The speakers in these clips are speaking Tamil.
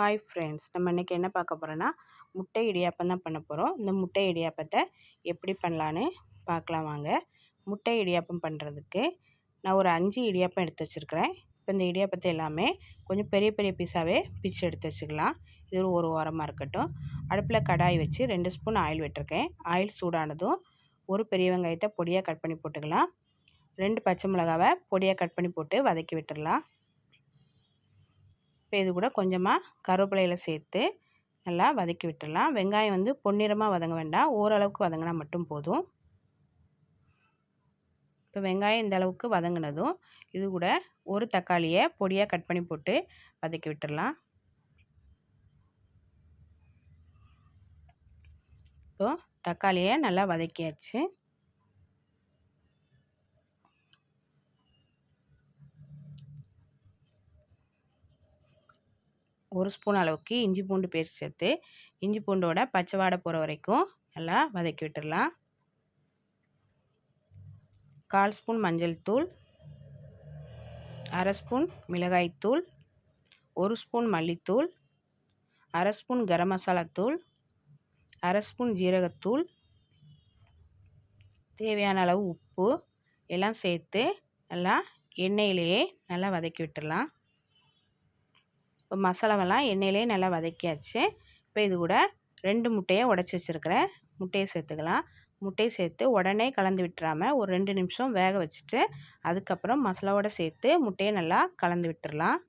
ஹாய் ஃப்ரெண்ட்ஸ் நம்ம இன்றைக்கி என்ன பார்க்க போகிறோன்னா முட்டை இடியாப்பம் தான் பண்ண போகிறோம் இந்த முட்டை இடியாப்பத்தை எப்படி பண்ணலான்னு பார்க்கலாம் வாங்க. முட்டை இடியாப்பம் பண்ணுறதுக்கு நான் ஒரு அஞ்சு இடியாப்பம் எடுத்து வச்சுருக்கிறேன். இப்போ இந்த இடியாப்பத்தை எல்லாமே கொஞ்சம் பெரிய பெரிய பீஸாகவே பிச்சு எடுத்து வச்சுக்கலாம். இது ஒரு ஓரமாக இருக்கட்டும். அடுப்பில் கடாய் வச்சு ரெண்டு ஸ்பூன் ஆயில் விட்டுருக்கேன். ஆயில் சூடானதும் ஒரு பெரிய வெங்காயத்தை பொடியாக கட் பண்ணி போட்டுக்கலாம். ரெண்டு பச்சை மிளகாவை பொடியாக கட் பண்ணி போட்டு வதக்கி விட்டுடலாம் இப்போ இது கூட கொஞ்சமாக கருவேப்பிலையில் சேர்த்து நல்லா வதக்கி விட்டுடலாம் வெங்காயம் வந்து பொன்னிறமாக வதங்க வேண்டாம். ஓரளவுக்கு வதங்கினா மட்டும் போதும். இப்போ வெங்காயம் இந்த அளவுக்கு வதங்கினதும் இது கூட ஒரு தக்காளியை பொடியாக கட் பண்ணி போட்டு வதக்கி விட்டுடலாம் இப்போது தக்காளியை நல்லா வதக்கியாச்சு. ஒரு ஸ்பூன் அளவுக்கு இஞ்சி பூண்டு பேஸ்ட் சேர்த்து இஞ்சி பூண்டோட பச்சை வாடை போகிற வரைக்கும் நல்லா வதக்கி விட்டுடலாம் கால் ஸ்பூன் மஞ்சள் தூள் அரை ஸ்பூன் மிளகாய்த்தூள் ஒரு ஸ்பூன் மல்லித்தூள் அரை ஸ்பூன் கரம் மசாலா தூள் அரை ஸ்பூன் ஜீரகத்தூள் தேவையான அளவு உப்பு எல்லாம் சேர்த்து நல்லா எண்ணெயிலேயே நல்லா வதக்கி விட்டுடலாம் மசாலாவெல்லாம் எண்ணெயிலே நல்லா வதக்கியாச்சு. இப்போ இது கூட ரெண்டு முட்டையை உடச்சி வச்சுருக்கிறேன். முட்டையை சேர்த்துக்கலாம். முட்டையை சேர்த்து உடனே கலந்து விட்டுறாமல் ஒரு ரெண்டு நிமிஷம் வேக வச்சுட்டு அதுக்கப்புறம் மசாலாவோடு சேர்த்து முட்டையை நல்லா கலந்து விட்டுடலாம்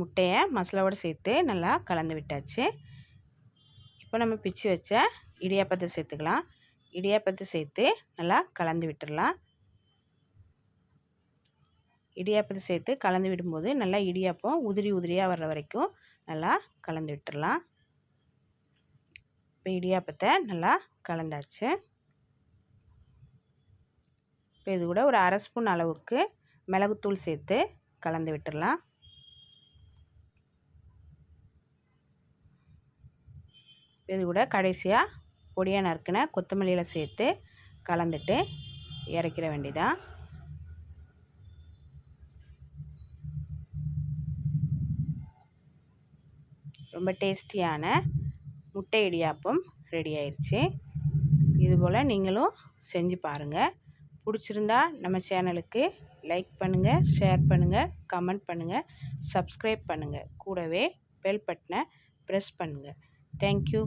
முட்டையை மசாலாவோடு சேர்த்து நல்லா கலந்து விட்டாச்சு. இப்போ நம்ம பிச்சு வச்ச இடியாப்பத்தை சேர்த்துக்கலாம். இடியாப்பத்தை சேர்த்து நல்லா கலந்து விட்டுடலாம் இடியாப்பத்தை சேர்த்து கலந்து விடும்போது நல்லா இடியாப்பம் உதிரி உதிரியாக வர்ற வரைக்கும் நல்லா கலந்து விட்டுடலாம் இப்போ இடியாப்பத்தை நல்லா கலந்தாச்சு. இப்போ இது கூட ஒரு அரை ஸ்பூன் அளவுக்கு மிளகுத்தூள் சேர்த்து கலந்து விட்டுடலாம் இது கூட கடைசியாக பொடியாக நறுக்கின கொத்தமல்லியில் சேர்த்து கலந்துட்டு இறக்கிற வேண்டிதான் ரொம்ப டேஸ்டியான முட்டை இடியாப்பம் ரெடி ஆயிடுச்சு இதுபோல் நீங்களும் செஞ்சு பாருங்கள் பிடிச்சிருந்தா நம்ம சேனலுக்கு லைக் பண்ணுங்கள் ஷேர் பண்ணுங்கள் கமெண்ட் பண்ணுங்கள் சப்ஸ்கிரைப் பண்ணுங்கள் கூடவே பெல் பட்டனை ப்ரெஸ் பண்ணுங்கள் தேங்க்யூ